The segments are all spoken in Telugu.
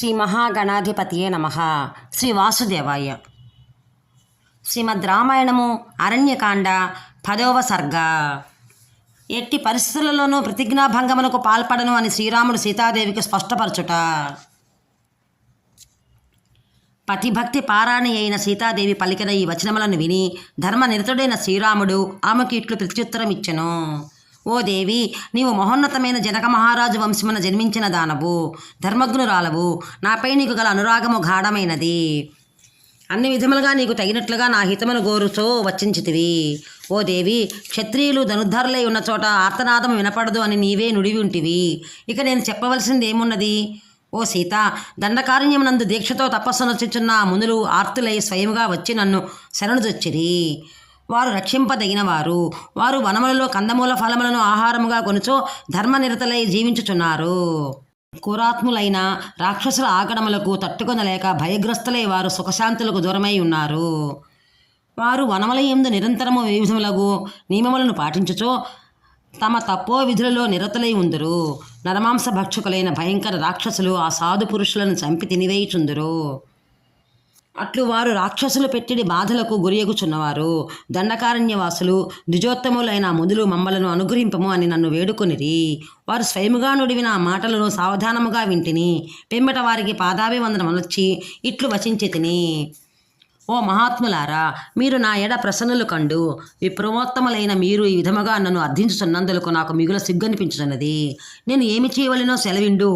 శ్రీ మహాగణాధిపతియే నమ. శ్రీ వాసుదేవాయ. శ్రీమద్ రామాయణము అరణ్యకాండ పదవ సర్గ. ఎట్టి పరిస్థితులలోనూ ప్రతిజ్ఞాభంగమునకు పాల్పడను అని శ్రీరాముడు సీతాదేవికి స్పష్టపరచుట. పతిభక్తి పారాణి అయిన సీతాదేవి పలికిన ఈ వచనములను విని ధర్మనిరతుడైన శ్రీరాముడు ఆమెకు ఇట్లు ప్రత్యుత్తరం ఇచ్చెను ఓ దేవి నీవు మహోన్నతమైన జనక మహారాజు వంశమున జన్మించిన దానవు ధర్మజ్ఞురాలవు. నాపై నీకు గల అనురాగము గాఢమైనది. అన్ని విధములుగా నీకు తగినట్లుగా నా హితమును గోరుచో వచ్చించితివి ఓ దేవి క్షత్రియులు ధనుర్ధరులై ఉన్న చోట ఆర్తనాదం వినపడదు అని నీవే నుడివి ఉంటివి ఇక నేను చెప్పవలసింది ఏమున్నది ఓ సీత దండకారణ్యమునందు దీక్షతో తపస్సునొచ్చుచున్న ఆ మునులు ఆర్తులై స్వయముగా వచ్చి నన్ను శరణుదొచ్చిరి వారు రక్షింపదగిన వారు వారు వనములలో కందమూల ఫలములను ఆహారముగా కొనుచో ధర్మనిరతలై జీవించుచున్నారు. కురాత్ములైన రాక్షసుల ఆగడములకు తట్టుకొనలేక భయగ్రస్తులై వారు సుఖశాంతులకు దూరమై ఉన్నారు. వారు వనమలయందు నిరంతరము వివిధములకు నియమములను పాటించుచో తమ తప్పో విధులలో నిరతలై ఉందరు. నరమాంస భక్షకులైన భయంకర రాక్షసులు ఆ సాధు పురుషులను చంపి తినివేయుచుందురు. అట్లు వారు రాక్షసులు పెట్టిడి బాధలకు గురియగుచున్నవారు దండకారణ్యవాసులు ద్విజోత్తములైన ముదులు మమ్మలను అనుగ్రహింపము అని నన్ను వేడుకొనిరి. వారు స్వయముగా నుడివిన మాటలను సావధానముగా వింటిని. పెంబట వారికి పాదాభివందనమనొచ్చి ఇట్లు వచించి తిని ఓ మహాత్ములారా మీరు నా ఎడ ప్రసన్నులు కండు. విప్రమోత్తములైన మీరు ఈ విధముగా నన్ను అర్థించుచున్నందులకు నాకు మిగుల సిగ్గనిపించుతున్నది నేను ఏమి చేయవలెనో సెలవిండు.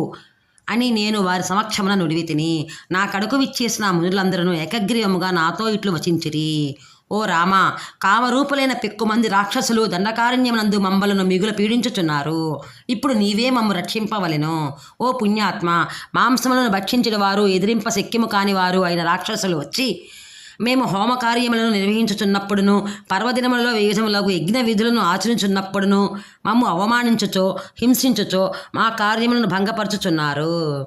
అని నేను వారి సమక్షమున నుడివి తిని నా కడుకు విచ్చేసిన మునులందరూ ఏకగ్రీవముగా నాతో ఇట్లు వచించిరి. ఓ రామ కామరూపులైన పెక్కుమంది రాక్షసులు దండకారణ్యమునందు మమ్మలను మిగుల పీడించుచున్నారు. ఇప్పుడు నీవే మమ్ము రక్షింపవలెను. ఓ పుణ్యాత్మ మాంసములను భక్షించిన వారు ఎదిరింప శక్యము కాని వారు అయిన రాక్షసులు వచ్చి మేము హోమ కార్యములను నిర్వహించుచున్నప్పుడును పర్వదినములలో వివిధములకు యజ్ఞ విధులను ఆచరించున్నప్పుడును మమ్ము అవమానించుచో హింసించుచో మా కార్యములను భంగపరచుచున్నారు.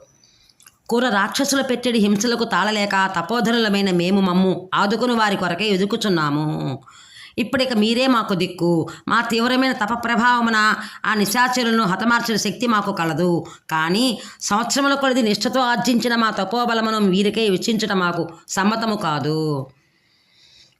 కూర రాక్షసుల పెట్టెడి హింసలకు తాళలేక తపోధరులమైన మేము మమ్ము ఆదుకుని వారి కొరకే ఎదుకుచున్నాము. ఇప్పుడిక మీరే మాకు దిక్కు. మా తీవ్రమైన తప ప్రభావమున ఆ నిశాచరులను హతమార్చిన శక్తి మాకు కలదు. కానీ సంవత్సరముల కొలది నిష్ఠతో ఆర్జించిన మా తపోబలమును వీరికే వెచ్చించడం మాకు సమ్మతము కాదు.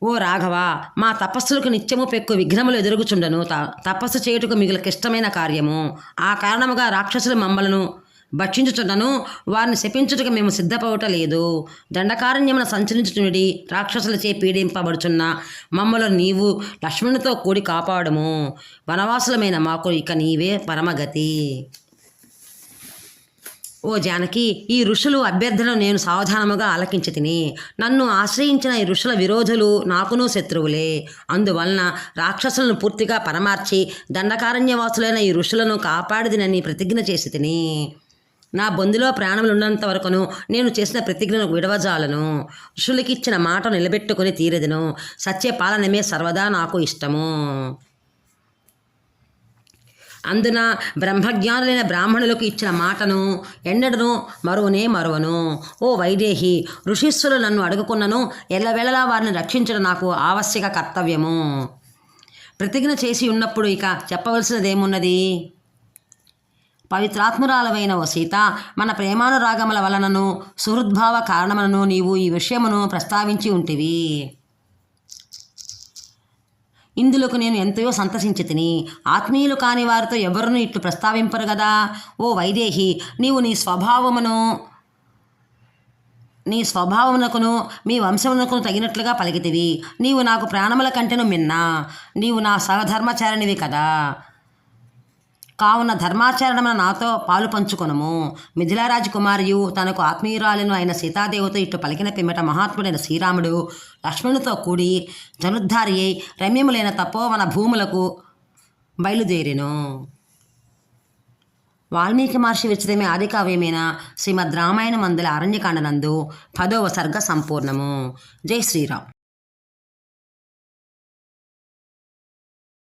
ఓ రాఘవ మా తపస్సులకు నిత్యము పెక్కు విఘ్నములు ఎదురుగుచుండను. త తపస్సు చేయుటకు మిగుల క్లిష్టమైన కార్యము. ఆ కారణముగా రాక్షసులు మమ్మలను భక్షించుచున్నను వారిని శపించుటకు మేము సిద్ధపవట లేదు. దండకారణ్యమున సంచరించుచునుడి రాక్షసులచే పీడింపబడుచున్న మమ్మలను నీవు లక్ష్మణునితో కూడి కాపాడము. వనవాసులమైన మాకు ఇక నీవే పరమగతి. ఓ జానకి ఈ ఋషులు అభ్యర్థన నేను సావధానముగా ఆలకించి తిని నన్ను ఆశ్రయించిన ఈ ఋషుల విరోధులు నాకును శత్రువులే. అందువలన రాక్షసులను పూర్తిగా పరమార్చి దండకారణ్యవాసులైన ఈ ఋషులను కాపాడిదినని ప్రతిజ్ఞ చేసి తిని నా బొందులో ప్రాణములున్నంత వరకును నేను చేసిన ప్రతిజ్ఞను విడవజాలను. ఋషులకిచ్చిన మాట నిలబెట్టుకుని తీరెదను. సత్యపాలనమే సర్వదా నాకు ఇష్టము. అందున బ్రహ్మజ్ఞానులైన బ్రాహ్మణులకు ఇచ్చిన మాటను ఎన్నడను మరువనే మరువను. ఓ వైదేహి ఋషిస్సులు నన్ను అడుగుకున్నను ఎల్లవేళలా వారిని రక్షించడం నాకు ఆవశ్యక కర్తవ్యము. ప్రతిజ్ఞ చేసి ఉన్నప్పుడు ఇక చెప్పవలసినదేమున్నది? పవిత్రాత్మురాలవైన ఓ సీత మన ప్రేమానురాగముల వలనను సుహృద్భావ కారణములను నీవు ఈ విషయమును ప్రస్తావించి ఉంటివి. ఇందులోకి నేను ఎంతయో సంతసించి తిని ఆత్మీయులు కాని వారితో ఎవరును ఇట్లు ప్రస్తావింపరు కదా ఓ వైదేహి నీవు నీ స్వభావమును నీ స్వభావమునకును మీ వంశమునకును తగినట్లుగా పలికితివి. నీవు నాకు ప్రాణముల కంటెను మిన్నా. నీవు నా సహధర్మచారినివి కదా? కావున ధర్మాచరణమున నాతో పాలు పంచుకొనము. మిథిలారాజు కుమారియు తనకు ఆత్మీయురాలను అయిన సీతాదేవితో ఇటు పలికిన పిమ్మట మహాత్ముడైన శ్రీరాముడు లక్ష్మణునితో కూడి ధనుద్ధారి అయి రమ్యములైన తపోవన భూములకు బయలుదేరెను. వాల్మీకి మహర్షి విచితమే ఆది కావ్యమైన శ్రీమద్ రామాయణ మందుల అరణ్యకాండనందు పదవ సర్గ సంపూర్ణము. జై శ్రీరామ్.